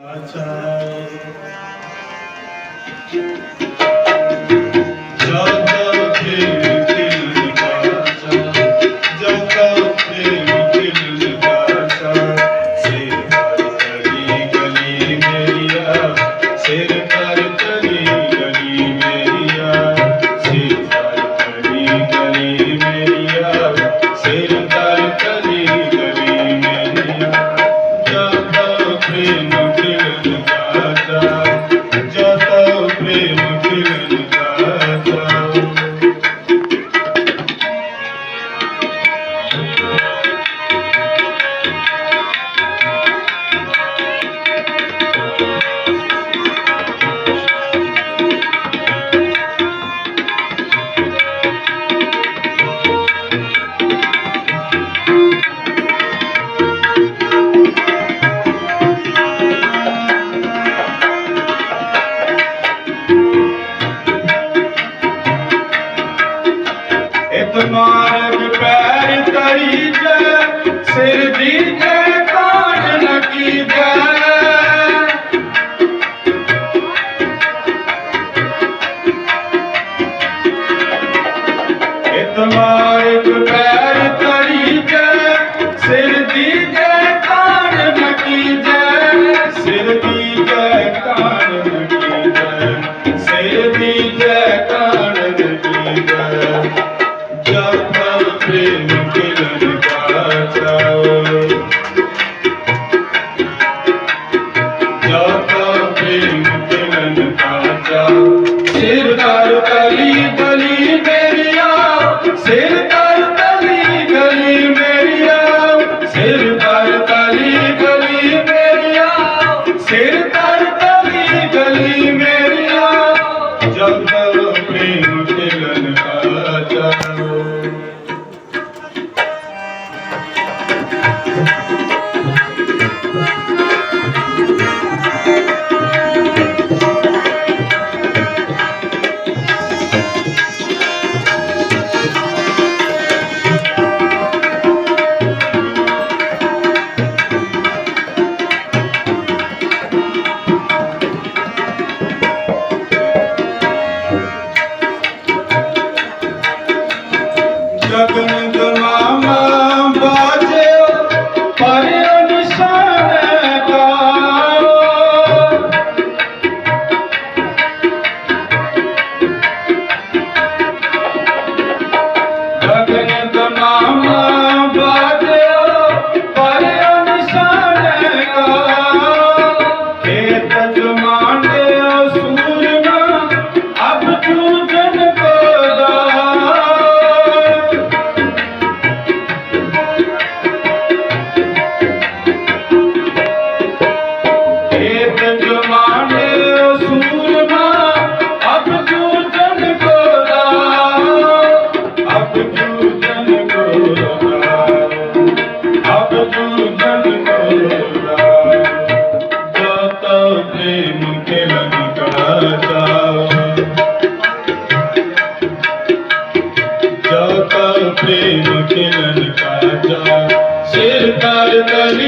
ਸਿਰ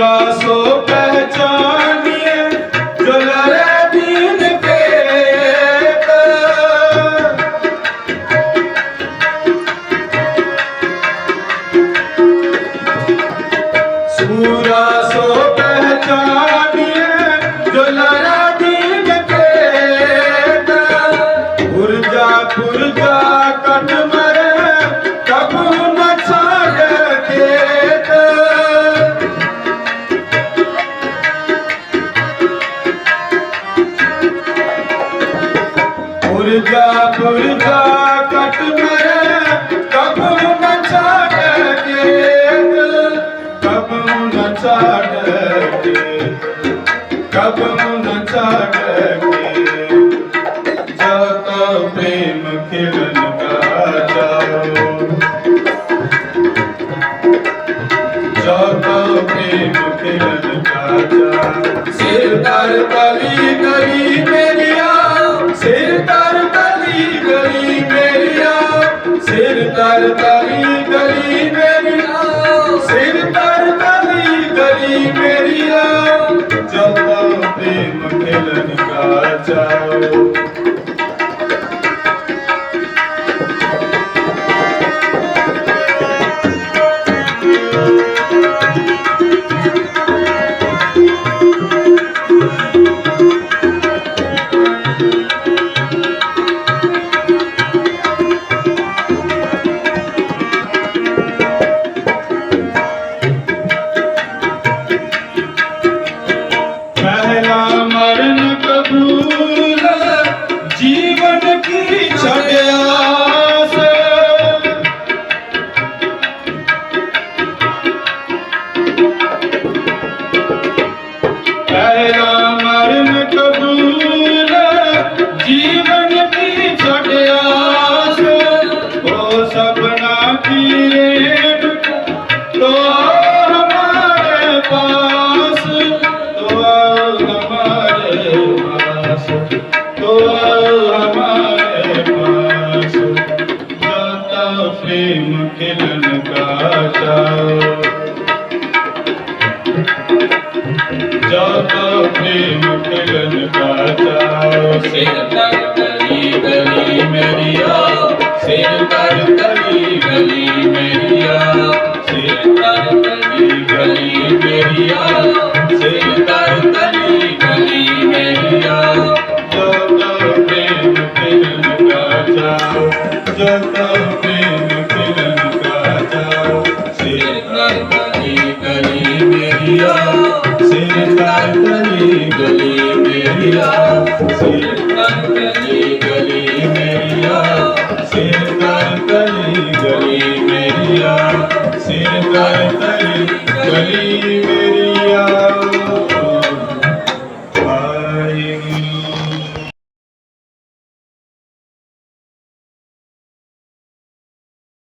Shiva ਤਲੀ ਗਲੀ ਮੇਰੀਆ ਕਟ ਮਰੇ, ਕਬ ਨ ਛਾੜ ਕੇ ਕਬ ਨ ਛਾੜ ਕੇ, ਕਬ ਨ ਛਾੜ ਕੇ। ਜਾਤਾ ਪ੍ਰੇਮ ਖਿਲਨ ਕਾ ਜਾਓ। ਜਾਤਾ ਪ੍ਰੇਮ ਖਿਲਨ ਕਾ ਜਾਓ। ਸਿਰ ਦਰ ਤਲੀ ਆਕਾਸ਼ਾ ਜਪ ਪ੍ਰੇਮ ਕਗਨ ਕਾਚਾ ਸਿਰ ਤਰ ਤਲੀ ਗਲੀ ਮੇਰੀਆ ਸਿਰ ਤਰ ਤਲੀ ਗਲੀ ਮੇਰੀਆ ਸਿਰ ਤਰ ਤਲੀ ਗਲੀ ਮੇਰੀਆ ਮੇਰੀਆ ਕਰ ਤਰ ਗਲੀ ਗਲੀ ਮੇਰੀਆ